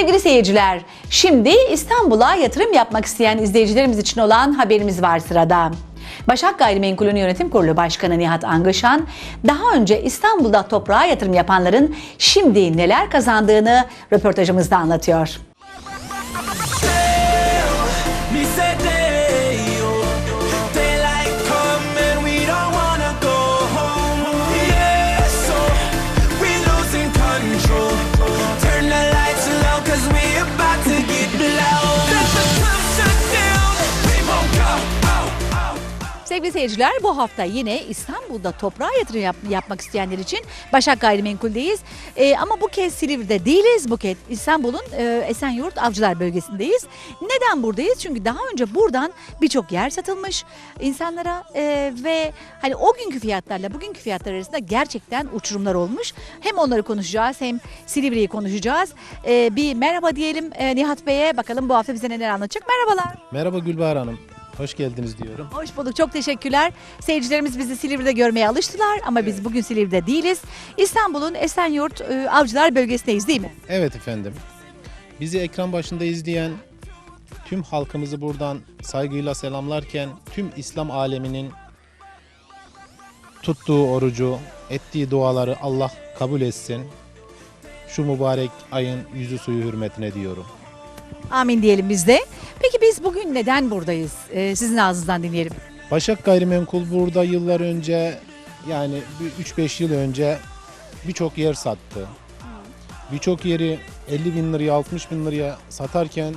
Sevgili seyirciler, şimdi İstanbul'a yatırım yapmak isteyen izleyicilerimiz için olan haberimiz var sırada. Başak Gayrimenkul'ün yönetim kurulu başkanı Nihat Angışan, daha önce İstanbul'da toprağa yatırım yapanların şimdi neler kazandığını röportajımızda anlatıyor. Sevgili seyirciler bu hafta yine İstanbul'da toprağa yatırım yap- yapmak isteyenler için Başak Gayrimenkul'deyiz. Ee, ama bu kez Silivri'de değiliz. Bu kez İstanbul'un e, Esenyurt Avcılar bölgesindeyiz. Neden buradayız? Çünkü daha önce buradan birçok yer satılmış insanlara e, ve hani o günkü fiyatlarla bugünkü fiyatlar arasında gerçekten uçurumlar olmuş. Hem onları konuşacağız hem Silivri'yi konuşacağız. Ee, bir merhaba diyelim e, Nihat Bey'e bakalım bu hafta bize neler anlatacak. Merhabalar. Merhaba Gülbahar Hanım. Hoş geldiniz diyorum. Hoş bulduk. Çok teşekkürler. Seyircilerimiz bizi Silivri'de görmeye alıştılar ama biz bugün Silivri'de değiliz. İstanbul'un Esenyurt e, Avcılar bölgesindeyiz değil mi? Evet efendim. Bizi ekran başında izleyen tüm halkımızı buradan saygıyla selamlarken tüm İslam aleminin tuttuğu orucu, ettiği duaları Allah kabul etsin. Şu mübarek ayın yüzü suyu hürmetine diyorum. Amin diyelim biz de. Neden buradayız? Ee, sizin ağzınızdan dinleyelim. Başak Gayrimenkul burada yıllar önce yani bir 3-5 yıl önce birçok yer sattı. Birçok yeri 50 bin liraya 60 bin liraya satarken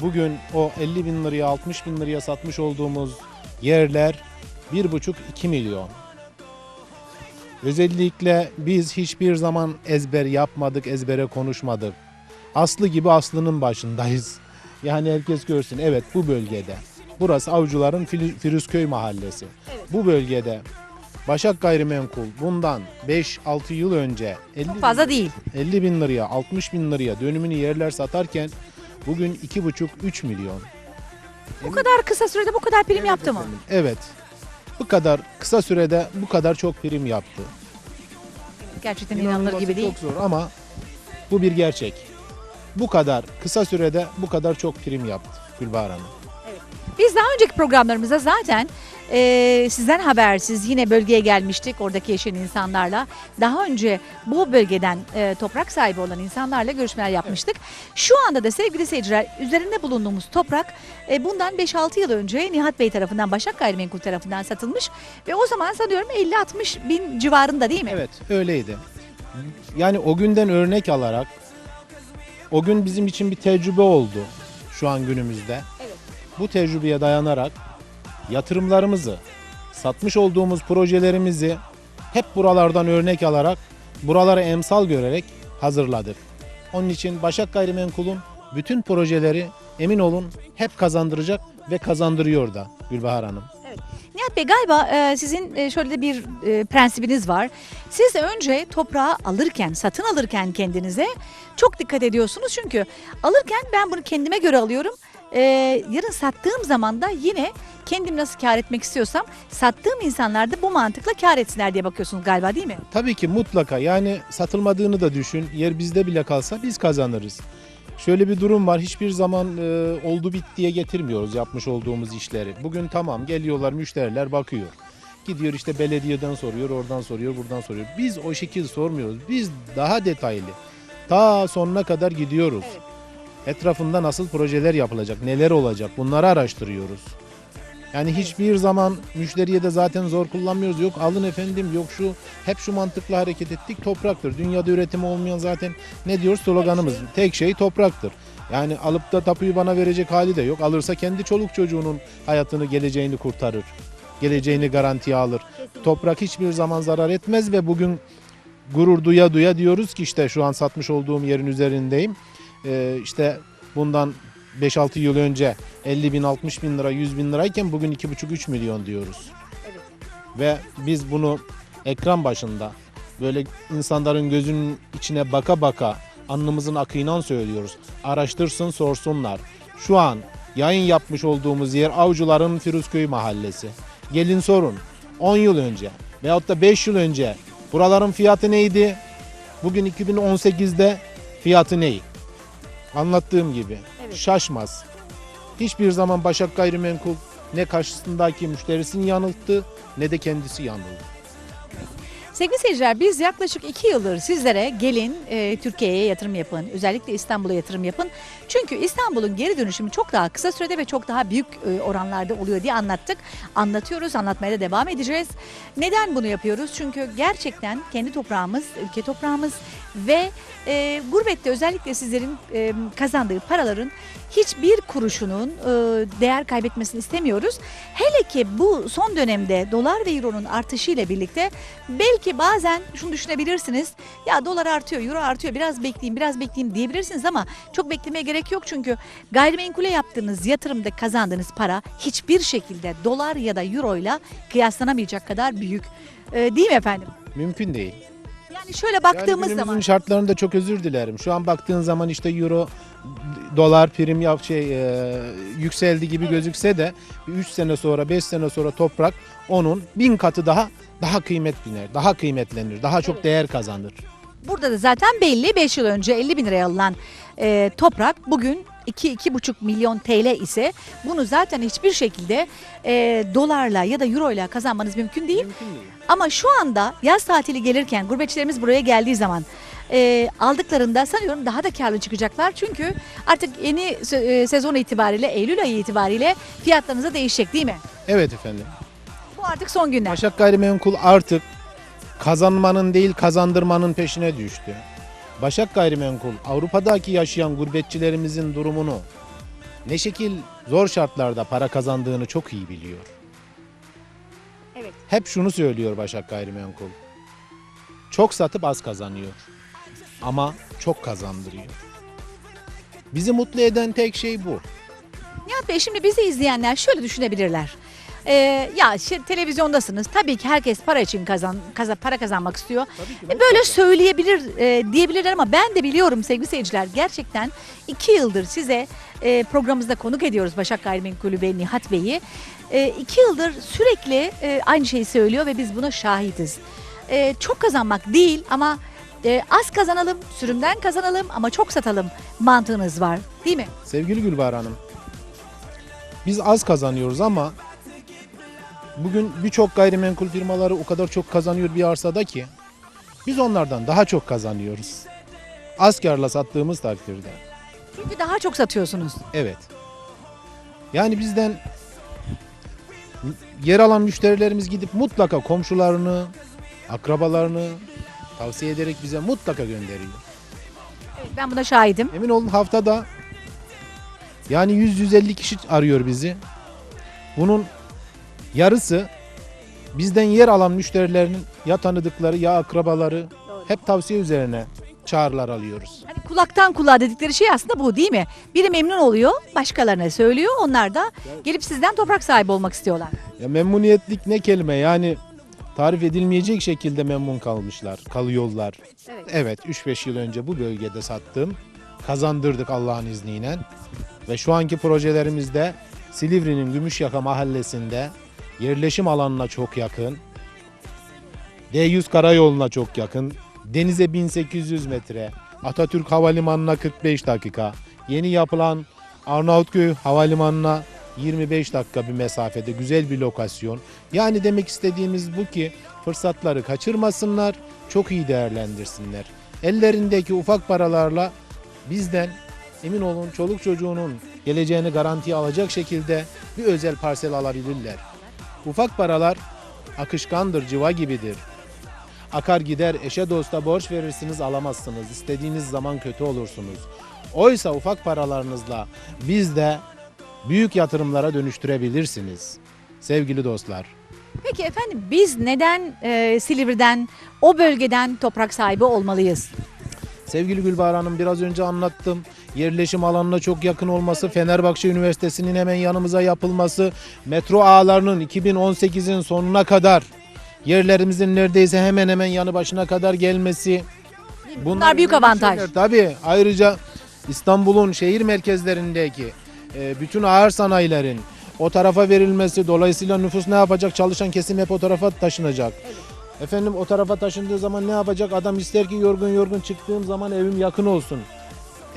bugün o 50 bin liraya 60 bin liraya satmış olduğumuz yerler 1,5-2 milyon. Özellikle biz hiçbir zaman ezber yapmadık, ezbere konuşmadık. Aslı gibi aslının başındayız. Yani herkes görsün evet bu bölgede. Burası Avcıların Firuzköy mahallesi. Bu bölgede Başak Gayrimenkul bundan 5-6 yıl önce 50 Çok fazla değil. 50 bin liraya 60 bin liraya dönümünü yerler satarken bugün 2,5-3 milyon. Bu kadar kısa sürede bu kadar prim yaptı mı? Evet. Bu kadar kısa sürede bu kadar çok prim yaptı. Gerçekten inanılır İnanılması gibi değil. Çok zor ama bu bir gerçek. Bu kadar kısa sürede bu kadar çok prim yaptı Gülbahar Hanım. Biz daha önceki programlarımızda zaten e, sizden habersiz yine bölgeye gelmiştik oradaki yaşayan insanlarla. Daha önce bu bölgeden e, toprak sahibi olan insanlarla görüşmeler yapmıştık. Şu anda da sevgili seyirciler üzerinde bulunduğumuz toprak e, bundan 5-6 yıl önce Nihat Bey tarafından Başak Gayrimenkul tarafından satılmış. Ve o zaman sanıyorum 50-60 bin civarında değil mi? Evet öyleydi. Yani o günden örnek alarak o gün bizim için bir tecrübe oldu şu an günümüzde. Evet. Bu tecrübeye dayanarak yatırımlarımızı, satmış olduğumuz projelerimizi hep buralardan örnek alarak, buraları emsal görerek hazırladık. Onun için Başak Gayrimenkul'un bütün projeleri emin olun hep kazandıracak ve kazandırıyor da Gülbahar Hanım. Nihat Bey galiba e, sizin e, şöyle bir e, prensibiniz var. Siz önce toprağı alırken, satın alırken kendinize çok dikkat ediyorsunuz. Çünkü alırken ben bunu kendime göre alıyorum. E, yarın sattığım zaman da yine kendim nasıl kar etmek istiyorsam sattığım insanlar da bu mantıkla kar etsinler diye bakıyorsunuz galiba değil mi? Tabii ki mutlaka yani satılmadığını da düşün. Yer bizde bile kalsa biz kazanırız. Şöyle bir durum var. Hiçbir zaman e, oldu bittiye getirmiyoruz yapmış olduğumuz işleri. Bugün tamam geliyorlar müşteriler bakıyor. Gidiyor işte belediyeden soruyor, oradan soruyor, buradan soruyor. Biz o şekil sormuyoruz. Biz daha detaylı. Ta sonuna kadar gidiyoruz. Etrafında nasıl projeler yapılacak, neler olacak bunları araştırıyoruz. Yani hiçbir zaman müşteriye de zaten zor kullanmıyoruz. Yok alın efendim yok şu hep şu mantıkla hareket ettik topraktır. Dünyada üretim olmayan zaten ne diyor sloganımız tek şey topraktır. Yani alıp da tapuyu bana verecek hali de yok. Alırsa kendi çoluk çocuğunun hayatını geleceğini kurtarır. Geleceğini garantiye alır. Toprak hiçbir zaman zarar etmez ve bugün gurur duya duya diyoruz ki işte şu an satmış olduğum yerin üzerindeyim. Ee, işte bundan 5-6 yıl önce 50 bin 60 bin lira 100 bin lirayken bugün 2,5-3 milyon diyoruz. Ve biz bunu ekran başında böyle insanların gözünün içine baka baka alnımızın akıyla söylüyoruz. Araştırsın sorsunlar. Şu an yayın yapmış olduğumuz yer Avcıların Firuzköy mahallesi. Gelin sorun 10 yıl önce veyahut da 5 yıl önce buraların fiyatı neydi? Bugün 2018'de fiyatı ney? Anlattığım gibi Evet. şaşmaz. Hiçbir zaman Başak Gayrimenkul ne karşısındaki müşterisini yanılttı ne de kendisi yanıldı. Sevgili seyirciler biz yaklaşık iki yıldır sizlere gelin e, Türkiye'ye yatırım yapın. Özellikle İstanbul'a yatırım yapın. Çünkü İstanbul'un geri dönüşümü çok daha kısa sürede ve çok daha büyük e, oranlarda oluyor diye anlattık. Anlatıyoruz, anlatmaya da devam edeceğiz. Neden bunu yapıyoruz? Çünkü gerçekten kendi toprağımız, ülke toprağımız ve e, gurbette özellikle sizlerin e, kazandığı paraların hiçbir kuruşunun e, değer kaybetmesini istemiyoruz. Hele ki bu son dönemde dolar ve euronun artışıyla birlikte belki bazen şunu düşünebilirsiniz. Ya dolar artıyor, euro artıyor biraz bekleyeyim, biraz bekleyeyim diyebilirsiniz ama çok beklemeye gerek yok. Çünkü gayrimenkule yaptığınız yatırımda kazandığınız para hiçbir şekilde dolar ya da euro ile kıyaslanamayacak kadar büyük. E, değil mi efendim? Mümkün değil. Yani şöyle Yani baktığımız günümüzün zaman şartlarında çok özür dilerim. Şu an baktığın zaman işte euro, dolar prim yap şey e, yükseldi gibi gözükse de 3 sene sonra 5 sene sonra toprak onun bin katı daha daha kıymet biner, daha kıymetlenir, daha çok değer kazanır. Burada da zaten belli 5 yıl önce 50 bin liraya alınan e, toprak bugün 2-2,5 milyon TL ise bunu zaten hiçbir şekilde e, dolarla ya da euro ile kazanmanız mümkün değil. Mümkün değil. Ama şu anda yaz tatili gelirken gurbetçilerimiz buraya geldiği zaman e, aldıklarında sanıyorum daha da karlı çıkacaklar. Çünkü artık yeni e, sezon itibariyle Eylül ayı itibariyle fiyatlarınız da değişecek değil mi? Evet efendim. Bu artık son günler. Başak Gayrimenkul artık kazanmanın değil kazandırmanın peşine düştü. Başak Gayrimenkul Avrupa'daki yaşayan gurbetçilerimizin durumunu ne şekil zor şartlarda para kazandığını çok iyi biliyor. Evet. Hep şunu söylüyor Başak Gayrimenkul. Çok satıp az kazanıyor. Ama çok kazandırıyor. Bizi mutlu eden tek şey bu. Nihat Bey şimdi bizi izleyenler şöyle düşünebilirler. Ee, ya işte televizyondasınız. Tabii ki herkes para için kazan, kaza, para kazanmak istiyor. E, Böyle söyleyebilir e, diyebilirler ama ben de biliyorum sevgili seyirciler gerçekten iki yıldır size e, programımızda konuk ediyoruz Başak Gayrimenkulü ve Nihat Bey'i. E, iki yıldır sürekli e, aynı şeyi söylüyor ve biz buna şahidiz. E, çok kazanmak değil ama e, az kazanalım, sürümden kazanalım ama çok satalım mantığınız var değil mi? Sevgili Gülbahar Hanım, biz az kazanıyoruz ama bugün birçok gayrimenkul firmaları o kadar çok kazanıyor bir arsada ki biz onlardan daha çok kazanıyoruz. Az karla sattığımız takdirde. Çünkü daha çok satıyorsunuz. Evet. Yani bizden yer alan müşterilerimiz gidip mutlaka komşularını, akrabalarını tavsiye ederek bize mutlaka gönderiyor. Evet, ben buna şahidim. Emin olun haftada yani 100-150 kişi arıyor bizi. Bunun yarısı bizden yer alan müşterilerinin ya tanıdıkları ya akrabaları hep tavsiye üzerine çağrılar alıyoruz. Hani kulaktan kulağa dedikleri şey aslında bu değil mi? Biri memnun oluyor, başkalarına söylüyor. Onlar da gelip sizden toprak sahibi olmak istiyorlar. Ya memnuniyetlik ne kelime yani tarif edilmeyecek şekilde memnun kalmışlar, kalıyorlar. Evet. Evet 3-5 yıl önce bu bölgede sattım. Kazandırdık Allah'ın izniyle. Ve şu anki projelerimizde Silivri'nin Gümüşyaka mahallesinde yerleşim alanına çok yakın. D100 karayoluna çok yakın. Denize 1800 metre. Atatürk Havalimanı'na 45 dakika. Yeni yapılan Arnavutköy Havalimanı'na 25 dakika bir mesafede güzel bir lokasyon. Yani demek istediğimiz bu ki fırsatları kaçırmasınlar, çok iyi değerlendirsinler. Ellerindeki ufak paralarla bizden emin olun çoluk çocuğunun geleceğini garantiye alacak şekilde bir özel parsel alabilirler. Ufak paralar akışkandır, civa gibidir. Akar gider, eşe dosta borç verirsiniz alamazsınız. İstediğiniz zaman kötü olursunuz. Oysa ufak paralarınızla biz de büyük yatırımlara dönüştürebilirsiniz. Sevgili dostlar. Peki efendim biz neden e, Silivri'den, o bölgeden toprak sahibi olmalıyız? Sevgili Gülbahar Hanım biraz önce anlattım. Yerleşim alanına çok yakın olması, Fenerbahçe Üniversitesi'nin hemen yanımıza yapılması, metro ağlarının 2018'in sonuna kadar yerlerimizin neredeyse hemen hemen yanı başına kadar gelmesi. Bunlar, büyük önemli avantaj. şeyler. Tabii ayrıca İstanbul'un şehir merkezlerindeki e, bütün ağır sanayilerin o tarafa verilmesi dolayısıyla nüfus ne yapacak? Çalışan kesim hep o tarafa taşınacak. Efendim o tarafa taşındığı zaman ne yapacak? Adam ister ki yorgun yorgun çıktığım zaman evim yakın olsun.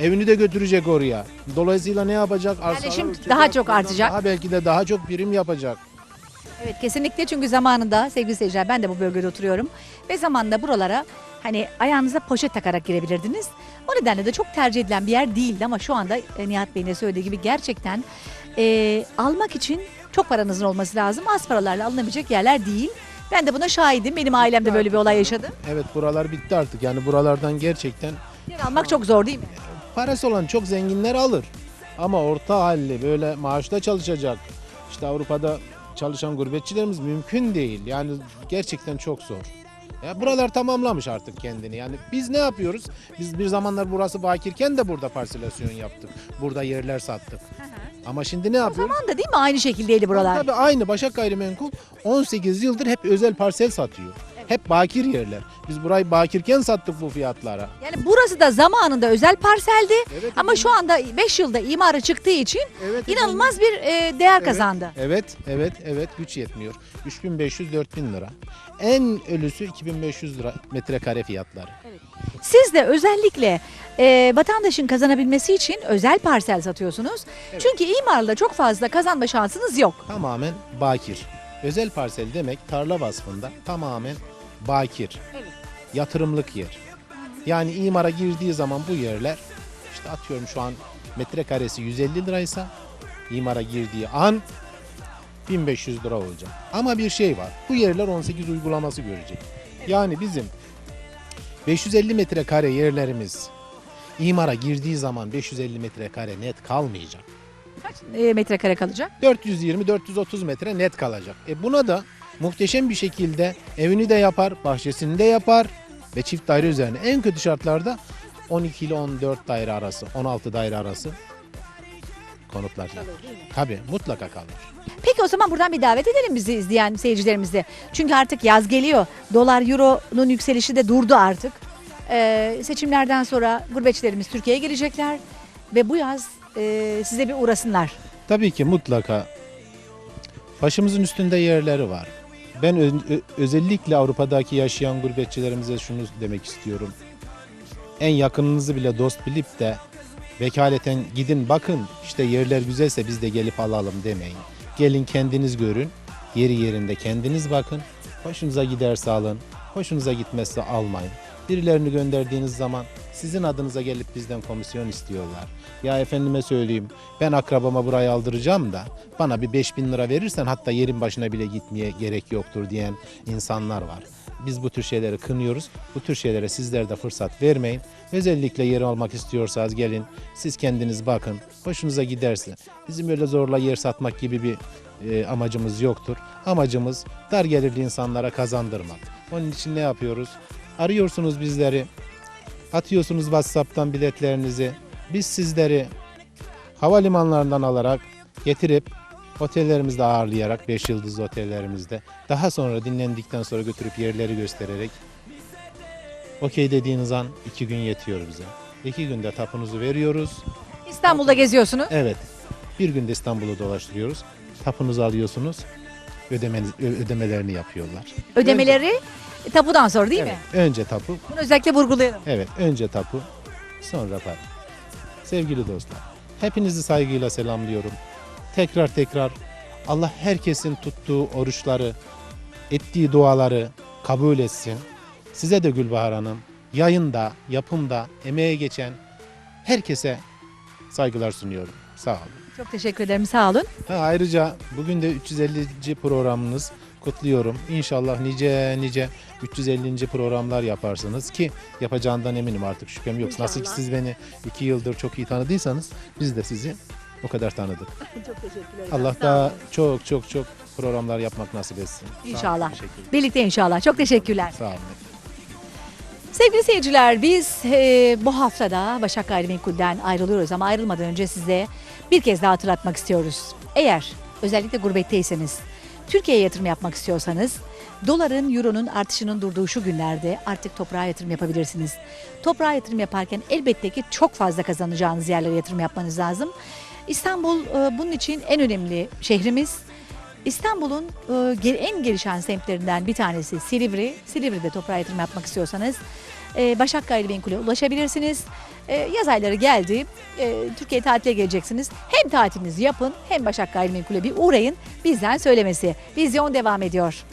Evini de götürecek oraya. Dolayısıyla ne yapacak? Arsalar Yerleşim uçacak, daha çok artacak. Daha belki de daha çok birim yapacak. Evet kesinlikle çünkü zamanında sevgili seyirciler ben de bu bölgede oturuyorum ve zamanında buralara hani ayağınıza poşet takarak girebilirdiniz. O nedenle de çok tercih edilen bir yer değildi ama şu anda e, Nihat Bey'in de söylediği gibi gerçekten e, almak için çok paranızın olması lazım. Az paralarla alınabilecek yerler değil. Ben de buna şahidim. Benim ailem de böyle bir olay yaşadı. Evet buralar bitti artık. Yani buralardan gerçekten Yer almak çok zor değil mi? Parası olan çok zenginler alır. Ama orta halli böyle maaşta çalışacak. İşte Avrupa'da çalışan gurbetçilerimiz mümkün değil. Yani gerçekten çok zor. Ya buralar tamamlamış artık kendini. Yani biz ne yapıyoruz? Biz bir zamanlar burası bakirken de burada parselasyon yaptık. Burada yerler sattık. Ama şimdi ne yapıyoruz? Zaman da değil mi aynı şekildeydi buralar? Tabii aynı Başak Gayrimenkul 18 yıldır hep özel parsel satıyor. Hep bakir yerler. Biz burayı bakirken sattık bu fiyatlara. Yani burası da zamanında özel parseldi Evet ama şu anda 5 yılda imara çıktığı için Evet, inanılmaz bir e, değer kazandı. Evet, evet, evet güç yetmiyor. 3500-4000 lira. En ölüsü 2500 lira metrekare fiyatları. Siz de özellikle e, vatandaşın kazanabilmesi için özel parsel satıyorsunuz. Çünkü imarla çok fazla kazanma şansınız yok. Tamamen bakir. Özel parsel demek tarla vasfında tamamen bakir. Yatırımlık yer. Yani imara girdiği zaman bu yerler işte atıyorum şu an metrekaresi 150 liraysa imara girdiği an 1500 lira olacak. Ama bir şey var. Bu yerler 18 uygulaması görecek. Yani bizim 550 metrekare yerlerimiz imara girdiği zaman 550 metrekare net kalmayacak. Kaç e, metrekare kalacak? 420-430 metre net kalacak. E buna da muhteşem bir şekilde evini de yapar, bahçesini de yapar ve çift daire üzerine en kötü şartlarda 12 ile 14 daire arası, 16 daire arası konutlar. Tabii mutlaka kalır. Peki o zaman buradan bir davet edelim bizi izleyen seyircilerimizi. Çünkü artık yaz geliyor. Dolar, euronun yükselişi de durdu artık. E, seçimlerden sonra gurbetçilerimiz Türkiye'ye gelecekler. Ve bu yaz e, size bir uğrasınlar. Tabii ki mutlaka başımızın üstünde yerleri var. Ben özellikle Avrupa'daki yaşayan gurbetçilerimize şunu demek istiyorum. En yakınınızı bile dost bilip de vekaleten gidin bakın işte yerler güzelse biz de gelip alalım demeyin. Gelin kendiniz görün. Yeri yerinde kendiniz bakın. Hoşunuza giderse alın. Hoşunuza gitmezse almayın. Birilerini gönderdiğiniz zaman sizin adınıza gelip bizden komisyon istiyorlar. Ya efendime söyleyeyim ben akrabama burayı aldıracağım da bana bir 5000 lira verirsen hatta yerin başına bile gitmeye gerek yoktur diyen insanlar var. Biz bu tür şeyleri kınıyoruz. Bu tür şeylere sizler de fırsat vermeyin. Özellikle yer almak istiyorsanız gelin. Siz kendiniz bakın. Hoşunuza giderse. Bizim öyle zorla yer satmak gibi bir e, amacımız yoktur. Amacımız dar gelirli insanlara kazandırmak. Onun için ne yapıyoruz? Arıyorsunuz bizleri. Atıyorsunuz WhatsApp'tan biletlerinizi. Biz sizleri havalimanlarından alarak getirip otellerimizde ağırlayarak 5 yıldızlı otellerimizde daha sonra dinlendikten sonra götürüp yerleri göstererek okey dediğiniz an 2 gün yetiyor bize. 2 günde tapunuzu veriyoruz. İstanbul'da geziyorsunuz. Evet. Bir günde İstanbul'u dolaştırıyoruz. Tapunuzu alıyorsunuz. Ödemeniz, ödemelerini yapıyorlar. Ödemeleri tapudan sonra değil Evet. mi? Önce tapu. Bunu özellikle vurgulayalım. Evet. Önce tapu. Sonra para. Sevgili dostlar. Hepinizi saygıyla selamlıyorum. Tekrar tekrar Allah herkesin tuttuğu oruçları, ettiği duaları kabul etsin. Size de Gülbahar Hanım, yayında, yapımda, emeğe geçen herkese saygılar sunuyorum. Sağ olun. Çok teşekkür ederim. Sağ olun. Ha, ayrıca bugün de 350. programınız kutluyorum. İnşallah nice nice 350. programlar yaparsınız ki yapacağından eminim artık şüphem yok. Nasıl ki İnşallah. siz beni iki yıldır çok iyi tanıdıysanız biz de sizi o kadar tanıdık. Çok teşekkür ederim. Allah da çok çok çok programlar yapmak nasip etsin. İnşallah. Birlikte inşallah. Çok teşekkürler. Sağ olun. Sevgili seyirciler biz e, bu haftada Başak Gayrimenkul'den ayrılıyoruz ama ayrılmadan önce size bir kez daha hatırlatmak istiyoruz. Eğer özellikle gurbetteyseniz, Türkiye'ye yatırım yapmak istiyorsanız doların, euronun artışının durduğu şu günlerde artık toprağa yatırım yapabilirsiniz. Toprağa yatırım yaparken elbette ki çok fazla kazanacağınız yerlere yatırım yapmanız lazım. İstanbul e, bunun için en önemli şehrimiz. İstanbul'un e, en gelişen semtlerinden bir tanesi Silivri. Silivri'de toprağa yatırım yapmak istiyorsanız e, Başak Gayrimenkul'e ulaşabilirsiniz. E, yaz ayları geldi. E, Türkiye tatile geleceksiniz. Hem tatilinizi yapın hem Başak Gayrimenkul'e bir uğrayın. Bizden söylemesi. Vizyon devam ediyor.